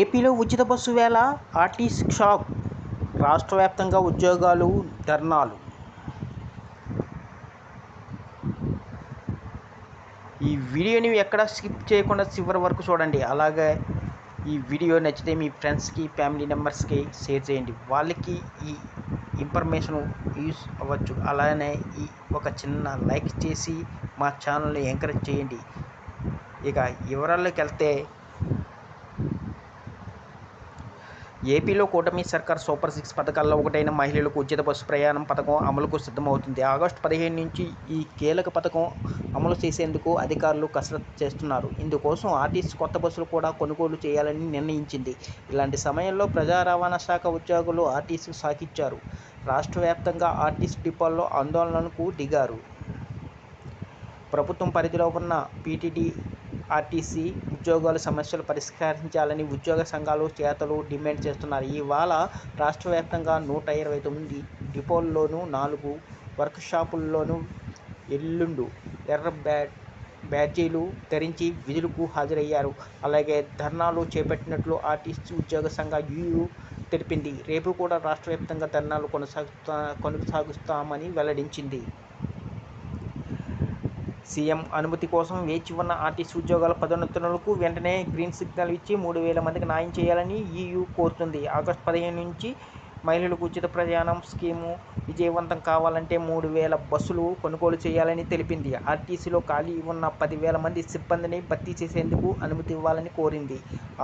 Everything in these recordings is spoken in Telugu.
ఏపీలో ఉచిత బస్సు వేళ ఆర్టీసీ షాక్ రాష్ట్ర వ్యాప్తంగా ఉద్యోగాలు ధర్నాలు. ఈ వీడియోని ఎక్కడ స్కిప్ చేయకుండా చివరి వరకు చూడండి. అలాగే ఈ వీడియో నచ్చితే మీ ఫ్రెండ్స్కి ఫ్యామిలీ మెంబర్స్కి షేర్ చేయండి. వాళ్ళకి ఈ ఇన్ఫర్మేషన్ యూస్ అవ్వచ్చు. అలానే ఈ ఒక చిన్న లైక్ చేసి మా ఛానల్ని ఎంకరేజ్ చేయండి. ఇక వివరాల్లోకి వెళ్తే ఏపీలో కూటమి సర్కార్ సూపర్ సిక్స్ పథకాల్లో ఒకటైన మహిళలకు ఉచిత బస్సు ప్రయాణం పథకం అమలుకు సిద్ధమవుతుంది. ఆగస్టు పదిహేను నుంచి ఈ కీలక పథకం అమలు చేసేందుకు అధికారులు కసరత్తు చేస్తున్నారు. ఇందుకోసం ఆర్టీసీ కొత్త బస్సులు కూడా కొనుగోలు చేయాలని నిర్ణయించింది. ఇలాంటి సమయంలో ప్రజా రవాణా శాఖ ఉద్యోగులు ఆర్టీసీ సాకిచ్చారు. రాష్ట్ర వ్యాప్తంగా ఆర్టీసీ డిపోల్లో ఆందోళనకు దిగారు. ప్రభుత్వం పరిధిలో ఉన్న పీటీడీ ఆర్టీసీ ఉద్యోగాల సమస్యలు పరిష్కరించాలని ఉద్యోగ సంఘాలు చేతలు డిమాండ్ చేస్తున్నారు ఇవాళ రాష్ట్ర వ్యాప్తంగా నూట ఇరవై తొమ్మిది డిపోల్లోనూ నాలుగు వర్క్ షాపుల్లోనూ ఎల్లుండు ఎర్ర బ్యాడ్ బ్యాడ్జీలు ధరించి విధులకు హాజరయ్యారు. అలాగే ధర్నాలు చేపట్టినట్లు ఆర్టీసీ ఉద్యోగ సంఘ యూయూ తెలిపింది. రేపు కూడా రాష్ట్ర వ్యాప్తంగా ధర్నాలు కొనసాగుతా కొనసాగిస్తామని వెల్లడించింది. సీఎం అనుమతి కోసం వేచి ఉన్న ఆర్టీసీ ఉద్యోగాల పదోన్నతులకు వెంటనే గ్రీన్ సిగ్నల్ ఇచ్చి మూడు వేల మందికి న్యాయం చేయాలని ఈయూ కోరుతుంది. ఆగస్టు పదిహేను నుంచి మహిళలకు ఉచిత ప్రయాణం స్కీము విజయవంతం కావాలంటే మూడు వేల బస్సులు కొనుగోలు చేయాలని తెలిపింది. ఆర్టీసీలో ఖాళీ ఉన్న పదివేల మంది సిబ్బందిని భర్తీ చేసేందుకు అనుమతి ఇవ్వాలని కోరింది.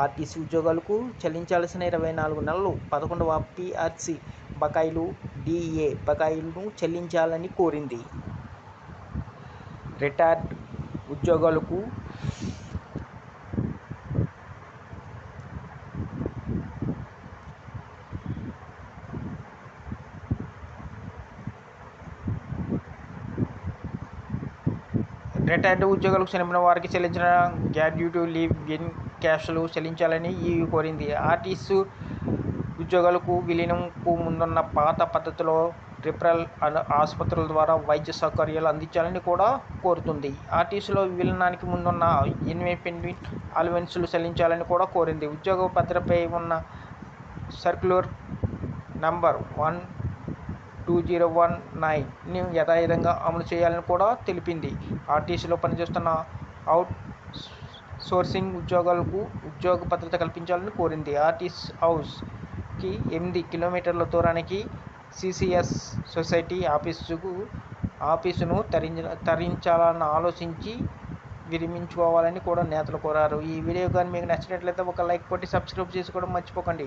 ఆర్టీసీ ఉద్యోగాలకు చెల్లించాల్సిన ఇరవై నాలుగు నెలలు పదకొండవ పీఆర్సీ బకాయిలు డిఏ బకాయిలను చెల్లించాలని కోరింది. రిటైర్డ్ ఉద్యోగులకు రిటైర్డ్ ఉద్యోగులకు చనిపోయిన వారికి చెల్లించిన గ్రాడ్యుటీ లీవ్ ఇన్ క్యాష్లు చెల్లించాలని ఈ కోరింది. ఆర్టీసీ ఉద్యోగులకు విలీనంకు ముందున్న పాత పద్ధతిలో రిఫరల్ ఆసుపత్రుల ద్వారా వైద్య సౌకర్యాలు అందించాలని కూడా కోరుతుంది. ఆర్టీసీలో విలీనానికి ముందున్న ఇన్వెంపెండెంట్ అలవెన్సులు చెల్లించాలని కూడా కోరింది. ఉద్యోగ భద్రతపై ఉన్న circular number one two zero one నైన్ని యథావిధంగా అమలు చేయాలని కూడా తెలిపింది. ఆర్టీసీలో పనిచేస్తున్న అవుట్ సోర్సింగ్ ఉద్యోగాలకు ఉద్యోగ భద్రత కల్పించాలని కోరింది. ఆర్టీసీ హౌస్కి ఎనిమిది కిలోమీటర్ల దూరానికి సిసిఎస్ సొసైటీ ఆఫీసుకు ఆఫీసును తరించ తరించాలని ఆలోచించి విరమించుకోవాలని కూడా నేతలు కోరారు. ఈ వీడియో కానీ మీకు నచ్చినట్లయితే ఒక లైక్ కొట్టి సబ్స్క్రైబ్ చేసుకోవడం మర్చిపోకండి.